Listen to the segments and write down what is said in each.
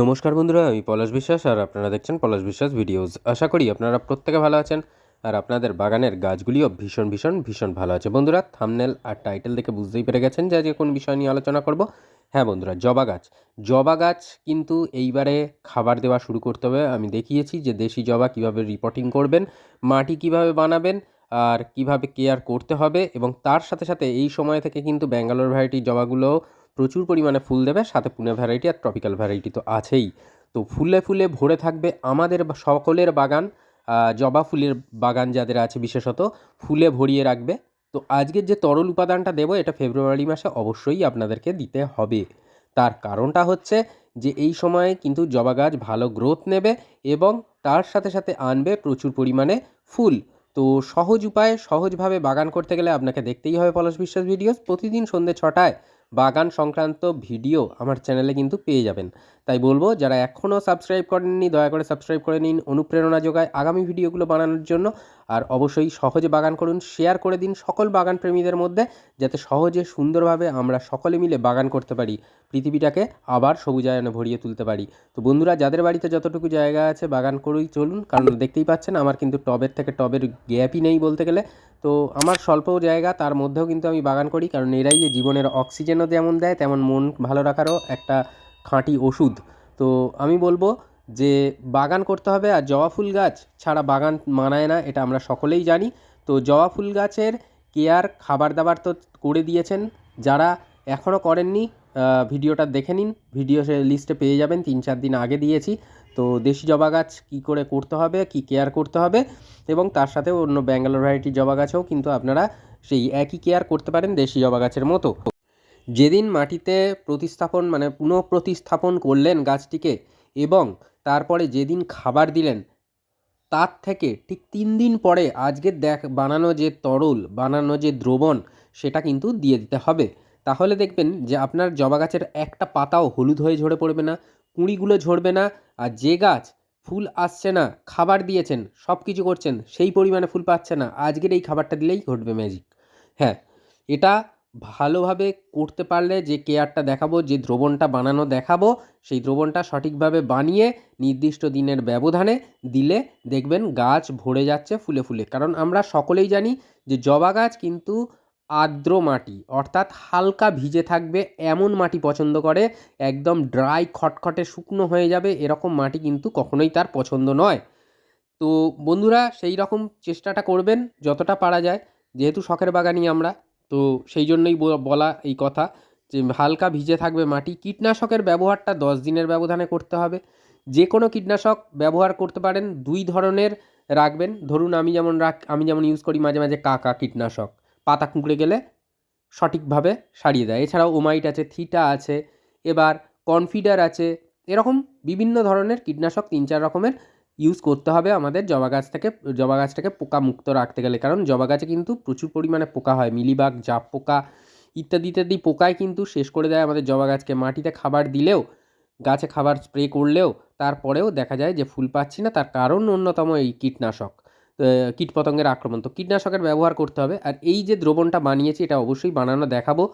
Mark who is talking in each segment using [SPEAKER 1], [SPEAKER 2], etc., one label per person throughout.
[SPEAKER 1] নমস্কার বন্ধুরা, আমি পলাশ বিশ্বাস আর আপনারা দেখছেন পলাশ বিশ্বাস ভিডিওস। আশা করি আপনারা প্রত্যেকে ভালো আছেন আর আপনাদের বাগানের গাছগুলিও ভীষণ ভীষণ ভীষণ ভালো আছে। বন্ধুরা থামনেল আর টাইটেল দেখে বুঝতেই পেরে গেছেন যে আজকে কোন বিষয় নিয়ে আলোচনা করব। হ্যাঁ বন্ধুরা, জবা গাছ। জবা গাছ কিন্তু এইবারে খাবার দেওয়া শুরু করতে হবে। আমি দেখিয়েছি যে দেশি জবা কীভাবে রিপোর্টিং করবেন, মাটি কীভাবে বানাবেন আর কীভাবে কেয়ার করতে হবে এবং তার সাথে সাথে এই সময় থেকে কিন্তু ব্যাঙ্গালোর ভ্যারাইটি জবাগুলো প্রচুর পরিমাণে ফুল দেবে, সাথে পুনে ভ্যারাইটি আর ট্রপিক্যাল ভ্যারাইটি তো আছেই। তো ফুলে ফুলে ভরে থাকবে আমাদের সকলের বাগান জবা ফুলের বাগান যাদের আছে বিশেষত, ফুলে ভরিয়ে রাখবে। তো আজকের যে তরল উপাদানটা দেবো, এটা ফেব্রুয়ারি মাসে অবশ্যই আপনাদেরকে দিতে হবে। তার কারণটা হচ্ছে যে এই সময়ে কিন্তু জবা গাছ ভালো গ্রোথ নেবে এবং তার সাথে সাথে আনবে প্রচুর পরিমাণে ফুল। তো সহজ উপায়ে, সহজভাবে বাগান করতে গেলে আপনাকে দেখতেই হবে পলাশ বিশ্বাস ভিডিওস প্রতিদিন সন্ধ্যে ছটায় বাগান সংক্রান্ত ভিডিও আমার চ্যানেলে কিন্তু পেয়ে যাবেন। তাই বলব, যারা এখনও সাবস্ক্রাইব করেননি, দয়া করে সাবস্ক্রাইব করে নিন, অনুপ্রেরণা যোগায় আগামী ভিডিওগুলো বানানোর জন্য। আর অবশ্যই সহজে বাগান করুন, শেয়ার করে দিন সকল বাগান প্রেমীদের মধ্যে, যাতে সহজে, সুন্দরভাবে আমরা সকলে মিলে বাগান করতে পারি, পৃথিবীটাকে আবার সবুজায়নে ভরিয়ে তুলতে পারি। তো বন্ধুরা, যাদের বাড়িতে যতটুকু জায়গা আছে বাগান করেই চলুন, কারণ দেখতেই পাচ্ছেন, আমার কিন্তু টবের থেকে টবের গ্যাপই নেই বলতে গেলে। তো আমার স্বল্প জায়গা, তার মধ্যেও কিন্তু আমি বাগান করি, কারণ এরাই যে জীবনের অক্সিজেনও যেমন দেয়, তেমন মন ভালো রাখারও একটা খাঁটি ওষুধ। তো আমি বলব যে বাগান করতে হবে, আর জবা ফুল গাছ ছাড়া বাগান মানায় না, এটা আমরা সকলেই জানি। তো জবা ফুল গাছের কেয়ার খাবার দাবার তো করে দিয়েছেন। যারা এখনও করেননি ভিডিওটা দেখে নিন, ভিডিও লিস্টে পেয়ে যাবেন, তিন চার দিন আগে দিয়েছি। তো দেশি জবা গাছ কী করে করতে হবে, কি কেয়ার করতে হবে এবং তার সাথে অন্য ব্যাঙ্গালোর ভ্যারাইটি জবা গাছেও কিন্তু আপনারা সেই একই কেয়ার করতে পারেন দেশি জবা গাছের মতো। যেদিন মাটিতে প্রতিস্থাপন মানে পুনঃপ্রতিস্থাপন করলেন গাছটিকে এবং তারপরে যেদিন খাবার দিলেন, তার থেকে ঠিক তিন দিন পরে আজকের দেখ, বানানো যে তরল, বানানো যে দ্রবণ, সেটা কিন্তু দিয়ে দিতে হবে। তাহলে দেখবেন যে আপনার জবা গাছের একটা পাতাও হলুদ হয়ে ঝরে পড়বে না, কুঁড়িগুলো ঝরবে না আর যে গাছ ফুল আসছে না, খাবার দিয়েছেন সব কিছু করছেন, সেই পরিমাণে ফুল পাচ্ছে না, আজকের এই খাবারটা দিলেই ঘটবে ম্যাজিক হ্যাঁ এটা ভালোভাবে করতে পারলে যে কেয়ারটা দেখাবো, যে দ্রবণটা বানানো দেখাবো, সেই দ্রবণটা সঠিকভাবে বানিয়ে, নির্দিষ্ট দিনের ব্যবধানে দিলে দেখবেন গাছ ভরে যাচ্ছে ফুলে ফুলে। কারণ আমরা সকলেই জানি যে জবা গাছ কিন্তু আর্দ্র মাটি, অর্থাৎ হালকা ভিজে থাকবে এমন মাটি পছন্দ করে, একদম ড্রাই খটখটে, শুকনো হয়ে যাবে, এরকম মাটি কিন্তু কখনোই তার পছন্দ নয়। তো বন্ধুরা, সেই রকম চেষ্টাটা করবেন যতটা পারা যায়, যেহেতু শখের বাগানি আমরা, তো সেই জন্যই বলা এই কথা যে হালকা ভিজে থাকবে মাটি, কীটনাশকের ব্যবহারটা দশ দিনের ব্যবধানে করতে হবে। যে কোনো কীটনাশক ব্যবহার করতে পারেন, দুই ধরনের রাখবেন। ধরুন আমি যেমন রাখ, আমি যেমন ইউজ করি মাঝে মাঝে কাকা কীটনাশক। পাতা কুঁকড়ে গেলে সঠিকভাবে সারিয়ে দেয়। এছাড়াও ওমাইট আছে, থিটা আছে, এবার কনফিডার আছে, এরকম বিভিন্ন ধরনের কীটনাশক তিন চার রকমের ইউজ করতে হবে আমাদের জবা গাছ থেকে। জবা গাছটাকে পোকা মুক্ত রাখতে গেলে, কারণ জবা গাছে কিন্তু প্রচুর পরিমাণে পোকা হয়, মিলিবাগ, জাপ পোকা ইত্যাদি ইত্যাদি পোকায় কিন্তু শেষ করে দেয় আমাদের জবা গাছকে। মাটিতে খাবার দিলেও, গাছে খাবার স্প্রে করলেও, তারপরেও দেখা যায় যে ফুল পাচ্ছি না, তার কারণ অন্যতম এই কীটনাশক। কীটপতঙ্গের আক্রমণ। তো কীটনাশকের ব্যবহার করতে হবে। আর এই যে দ্রবণটা বানিয়েছি, এটা অবশ্যই বানানো দেখাবো।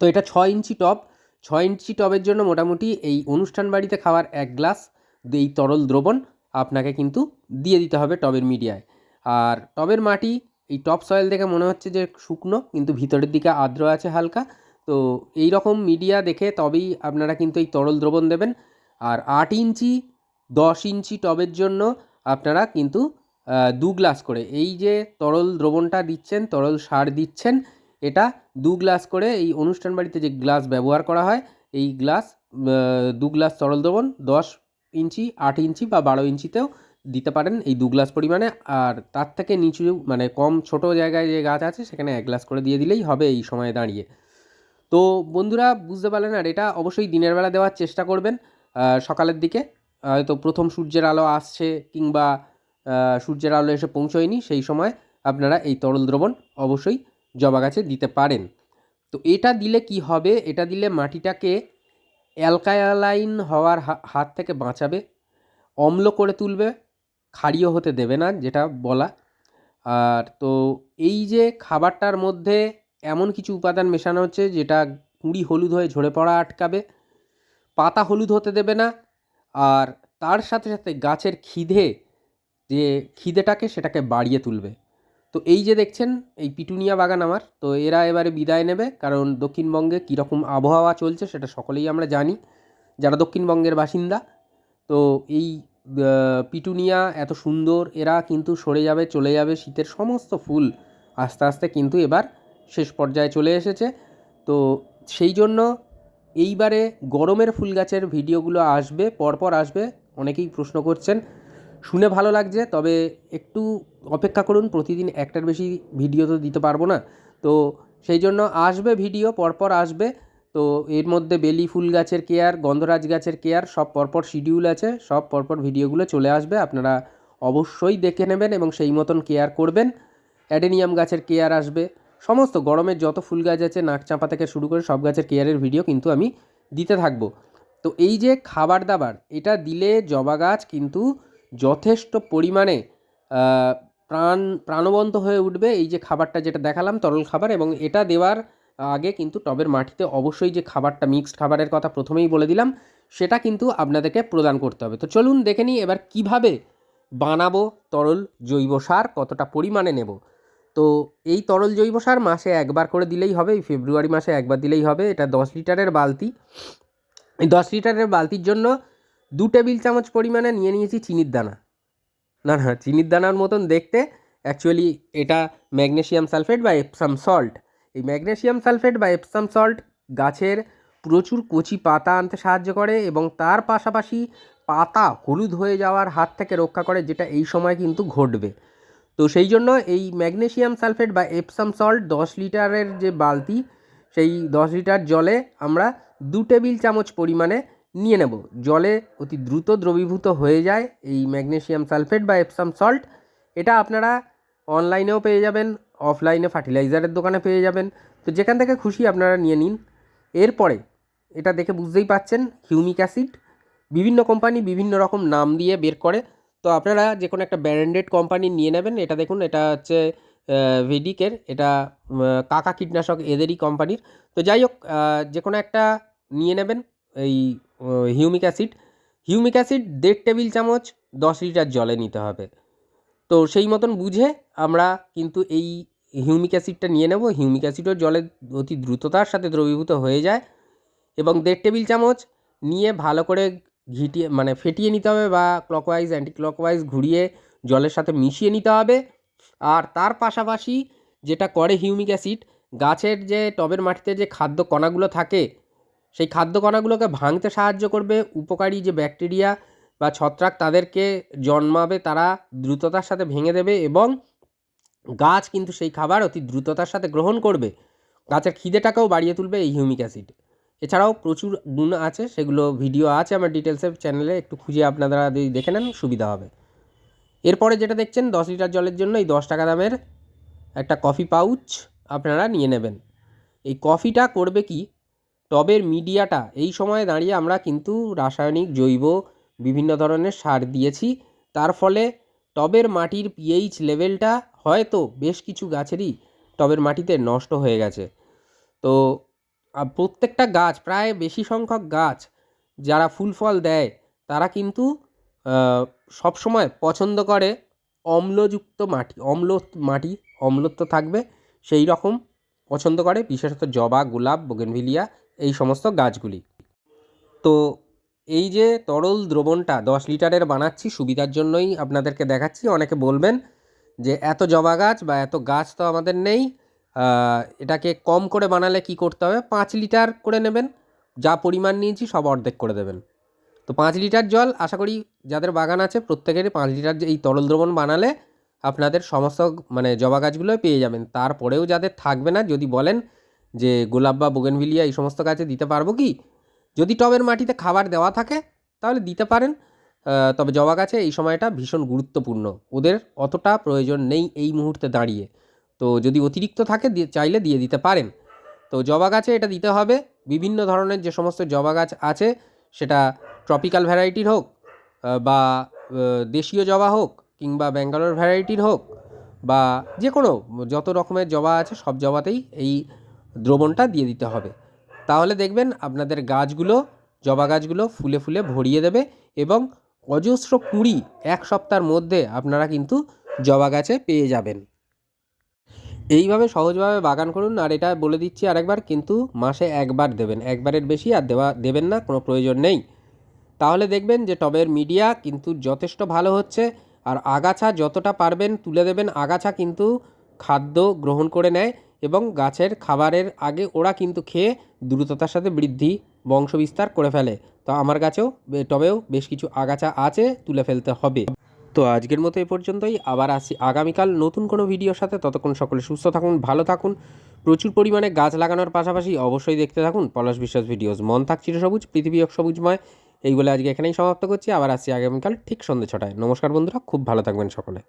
[SPEAKER 1] তো এটা ছয় ইঞ্চি টব। ছয় ইঞ্চি টবের জন্য মোটামুটি এই অনুষ্ঠান বাড়িতে খাওয়ার এক গ্লাস এই তরল দ্রবণ আপনাকে কিন্তু দিয়ে দিতে হবে টবের মিডিয়ায়। আর টবের মাটি, এই টপ সয়েল দেখে মনে হচ্ছে যে শুকনো, কিন্তু ভিতরের দিকে আর্দ্র আছে হালকা। তো এই রকম মিডিয়া দেখে তবেই আপনারা কিন্তু এই তরল দ্রবণ দেবেন। আর আট ইঞ্চি, দশ ইঞ্চি টবের জন্য আপনারা কিন্তু দু গ্লাস করে। এই যে তরল দ্রবণটা দিচ্ছেন, তরল সার দিচ্ছেন, এটা দু গ্লাস করে এই অনুষ্ঠান বাড়িতে যে গ্লাস ব্যবহার করা হয়, এই গ্লাস দু গ্লাস তরল দ্রবণ দশ ইঞ্চি, আট ইঞ্চি বা বারো ইঞ্চিতেও দিতে পারেন এই দু গ্লাস পরিমাণে। আর তার থেকে নিচু মানে কম ছোট জায়গায় যে গাছ আছে, সেখানে এক গ্লাস করে দিয়ে দিলেই হবে এই সময়ে দাঁড়িয়ে। তো বন্ধুরা, বুঝতে পারলেন, আর এটা অবশ্যই দিনের বেলা দেওয়ার চেষ্টা করবেন সকালের দিকে। হয়তো প্রথম সূর্যের আলো আসছে কিংবা সূর্যের আলো এসে পৌঁছয়নি, সেই সময় আপনারা এই তরল দ্রবণ অবশ্যই জবা গাছে দিতে পারেন। তো এটা দিলে কি হবে? এটা দিলে মাটিটাকে অ্যালকালাইন হওয়ার হাত থেকে বাঁচাবে, অম্ল করে তুলবে, ক্ষারীয় হতে দেবে না, যেটা বলা। আর তো এই যে খাবারটার মধ্যে এমন কিছু উপাদান মেশানো হচ্ছে, যেটা কুঁড়ি হলুদ হয়ে ঝরে পড়া আটকাবে, পাতা হলুদ হতে দেবে না, আর তার সাথে সাথে গাছের খিদে যে খিদেটাকে সেটাকে বাড়িয়ে তুলবে। তো এই যে দেখছেন, এই পিটুনিয়া বাগান আমার, তো এরা এবারে বিদায় নেবে, কারণ দক্ষিণবঙ্গে কীরকম আবহাওয়া চলছে সেটা সকলেই আমরা জানি, যারা দক্ষিণবঙ্গের বাসিন্দা। তো এই পিটুনিয়া এত সুন্দর, এরা কিন্তু সরে যাবে, চলে যাবে শীতের সমস্ত ফুল আস্তে আস্তে কিন্তু এবার শেষ পর্যায়ে চলে এসেছে। তো সেই জন্য এইবারে গরমের ফুল গাছের ভিডিওগুলো আসবে, পরপর আসবে, অনেকেই প্রশ্ন করছেন শুনে ভালো লাগছে, তবে একটু অপেক্ষা করুন, প্রতিদিন একটার বেশি ভিডিও তো দিতে পারব না। তো সেই জন্য আসবে ভিডিও, পরপর আসবে। তো এর মধ্যে বেলি, ফুল গাছের কেয়ার, গন্ধরাজ গাছের কেয়ার, সব পরপর শিডিউল আছে, সব পরপর ভিডিওগুলো চলে আসবে। আপনারা অবশ্যই দেখে নেবেন এবং সেই মতন কেয়ার করবেন। অ্যাডেনিয়াম গাছের কেয়ার আসবে। সমস্ত গরমের যত ফুল গাছ আছে, নাক চাপা থেকে শুরু করে সব গাছের কেয়ারের ভিডিও কিন্তু আমি দিতে থাকব। তো এই যে খাবার দাবার, এটা দিলে জবা গাছ কিন্তু যথেষ্ট পরিমাণে প্রাণ, প্রাণবন্ত হয়ে উঠবে এই যে খাবারটা যেটা দেখালাম, তরল খাবার এবং এটা দেওয়ার আগে কিন্তু টবের মাটিতে অবশ্যই যে খাবারটা মিক্সড খাবারের কথা প্রথমেই বলে দিলাম, সেটা কিন্তু আপনাদেরকে প্রদান করতে হবে। তো চলুন দেখে নিই এবার কীভাবে বানাবো তরল জৈব সার, কতটা পরিমাণে নেব। তো এই তরল জৈব সার মাসে একবার করে দিলেই হবে, এই ফেব্রুয়ারি মাসে একবার দিলেই হবে, এটা দশ লিটারের বালতি। এই দশ লিটারের বালতির জন্য দু টেবিল চামচ পরিমাণে নিয়ে নিয়েছি চিনির দানা। না না, চিনির দানার মতন দেখতে অ্যাকচুয়ালি এটা ম্যাগনেসিয়াম সালফেট বা এপসাম সল্ট এই ম্যাগনেসিয়াম সালফেট বা এপসাম সল্ট গাছের প্রচুর কচি পাতা আনতে সাহায্য করে এবং তার পাশাপাশি পাতা হলুদ হয়ে যাওয়ার হাত থেকে রক্ষা করে, যেটা এই সময় কিন্তু ঘটবে। তো সেই জন্য এই ম্যাগনেশিয়াম সালফেট বা এপসাম সল্ট দশ লিটারের যে বালতি, সেই দশ লিটার জলে আমরা দু টেবিল চামচ পরিমাণে নিয়ে নেব। জলে অতি দ্রুত দ্রবীভূত হয়ে যায় এই ম্যাগনেসিয়াম সালফেট বা এপসাম সল্ট। এটা আপনারা অনলাইনেও পেয়ে যাবেন, অফলাইনে ফার্টিলাইজারের দোকানে পেয়ে যাবেন। তো যেখান থেকে খুশি আপনারা নিয়ে নিন। এরপরে এটা দেখে বুঝতেই পাচ্ছেন, হিউমিক অ্যাসিড। বিভিন্ন কোম্পানি বিভিন্ন রকম নাম দিয়ে বের করে। তো আপনারা যে কোনো একটা ব্র্যান্ডেড কোম্পানি নিয়ে নেবেন। এটা দেখুন, এটা হচ্ছে ভেডিকের। এটা কাকা কীটনাশক এদেরই কোম্পানির। তো যাই হোক যে কোনো একটা নিয়ে নেবেন। এই হিউমিক অ্যাসিড। হিউমিক অ্যাসিড দেড় টেবিল চামচ, দশ লিটার জলে নিতে হবে। তো সেই মতন বুঝে আমরা কিন্তু এই হিউমিক অ্যাসিডটা নিয়ে নেব। হিউমিক অ্যাসিডও জলে অতি দ্রুততার সাথে দ্রবীভূত হয়ে যায় এবং দেড় টেবিল চামচ নিয়ে ভালো করে ঘিটিয়ে মানে ফেটিয়ে নিতে হবে বা ক্লকওয়াইজ অ্যান্টি ক্লকওয়াইজ ঘুরিয়ে জলের সাথে মিশিয়ে নিতে হবে। আর তার পাশাপাশি যেটা করে হিউমিক অ্যাসিড, গাছের যে টবের মাটিতে যে খাদ্য কণাগুলো থাকে সেই খাদ্য কণাগুলোকে ভাঙতে সাহায্য করবে, উপকারী যে ব্যাকটেরিয়া বা ছত্রাক তাদেরকে জন্মাবে, তারা দ্রুততার সাথে ভেঙে দেবে এবং গাছ কিন্তু সেই খাবার অতি দ্রুততার সাথে গ্রহণ করবে। গাছের খিদেটাকেও বাড়িয়ে তুলবে এই হিউমিক অ্যাসিড। এছাড়াও প্রচুর গুণ আছে, সেগুলো ভিডিও আছে আমার ডিটেলসের চ্যানেলে, একটু খুঁজে আপনারা যদি দেখে নেন, সুবিধা হবে। এরপরে যেটা দেখছেন, দশ লিটার জলের জন্য এই দশ টাকা দামের একটা কফি পাউচ আপনারা নিয়ে নেবেন। এই কফিটা করবে কি? টবের মিডিয়াটা, এই সময়ে দাঁড়িয়ে আমরা কিন্তু রাসায়নিক, জৈব, বিভিন্ন ধরনের সার দিয়েছি। তার ফলে টবের মাটির পিএইচ লেভেলটা হয়তো বেশ কিছু গাছেরই টবের মাটিতে নষ্ট হয়ে গেছে। তো প্রত্যেকটা গাছ, প্রায় বেশি সংখ্যক গাছ যারা ফুল ফল দেয়, তারা কিন্তু সবসময় পছন্দ করে অম্লযুক্ত মাটি অম্ল মাটি, অম্লত্ব থাকবে। সেই রকম পছন্দ করে, বিশেষত জবা, গোলাপ বোগেনভিলিয়া এই সমস্ত গাছগুলি। তো এই যে তরল দ্রবণটা দশ লিটারের বানাচ্ছি, সুবিধার জন্যই আপনাদেরকে দেখাচ্ছি। অনেকে বলবেন যে এত জবা গাছ বা এত গাছ তো আমাদের নেই এটাকে কম করে বানালে কি করতে হবে? পাঁচ লিটার করে নেবেন, যা পরিমাণ নিয়েছি সব অর্ধেক করে দেবেন। তো পাঁচ লিটার জল, আশা করি যাদের বাগান আছে প্রত্যেকেরই পাঁচ লিটার এই তরল দ্রবণ বানালে আপনাদের সমস্ত মানে জবা গাছগুলো পেয়ে যাবেন। তারপরেও যাদের থাকবে না, যদি বলেন যে গোলাপ বা বোগেনভিলিয়া এই সমস্ত গাছে দিতে পারব কি? যদি টবের মাটিতে খাবার দেওয়া থাকে, তাহলে দিতে পারেন। তবে জবা গাছে এই সময়টা ভীষণ গুরুত্বপূর্ণ। ওদের অতটা প্রয়োজন নেই এই মুহূর্তে দাঁড়িয়ে। তো যদি অতিরিক্ত থাকে চাইলে দিয়ে দিতে পারেন। তো জবা গাছে এটা দিতে হবে। বিভিন্ন ধরনের যে সমস্ত জবা গাছ আছে, সেটা ট্রপিক্যাল ভ্যারাইটির হোক বা দেশীয় জবা হোক, কিংবা ব্যাঙ্গালোর ভ্যারাইটির হোক, বা যে কোনো যত রকমের জবা আছে, সব জবাতেই এই দ্রবণটা দিয়ে দিতে হবে। তাহলে দেখবেন আপনাদের গাছগুলো, জবা গাছগুলো ফুলে ফুলে ভরিয়ে দেবে এবং অজস্র কুঁড়ি এক সপ্তাহের মধ্যে আপনারা কিন্তু জবা গাছে পেয়ে যাবেন। এইভাবে সহজভাবে বাগান করুন। আর এটা বলে দিচ্ছি আরেকবার, কিন্তু মাসে একবার দেবেন। একবারের বেশি আর দেওয়া, দেবেন না, কোনো প্রয়োজন নেই। তাহলে দেখবেন যে টবের মিডিয়া কিন্তু যথেষ্ট ভালো হচ্ছে। আর আগাছা যতটা পারবেন তুলে দেবেন। আগাছা কিন্তু খাদ্য গ্রহণ করে নেয়। এবং গাছের খাবারের আগে ওরা কিন্তু খেয়ে দ্রুততার সাথে বৃদ্ধি, বংশবিস্তার করে ফেলে। তো আমার গাছেও টবেও বেশ কিছু আগাছা আছে, তুলে ফেলতে হবে। তো আজকের মতো এ পর্যন্তই। আবার আসি আগামীকাল নতুন কোনো ভিডিওর সাথে। ততক্ষণ সকলে সুস্থ থাকুন, ভালো থাকুন। প্রচুর পরিমাণে গাছ লাগানোর পাশাপাশি অবশ্যই দেখতে থাকুন পলাশ বিশ্বাস ভিডিওস। মন থাক চিরসবুজ, পৃথিবী হোক সবুজময়। এই বলে আজকে এখানেই সমাপ্ত করছি। আবার আসছি আগামীকাল ঠিক সন্ধ্যে ছটায়। নমস্কার বন্ধুরা, খুব ভালো থাকবেন সকলে।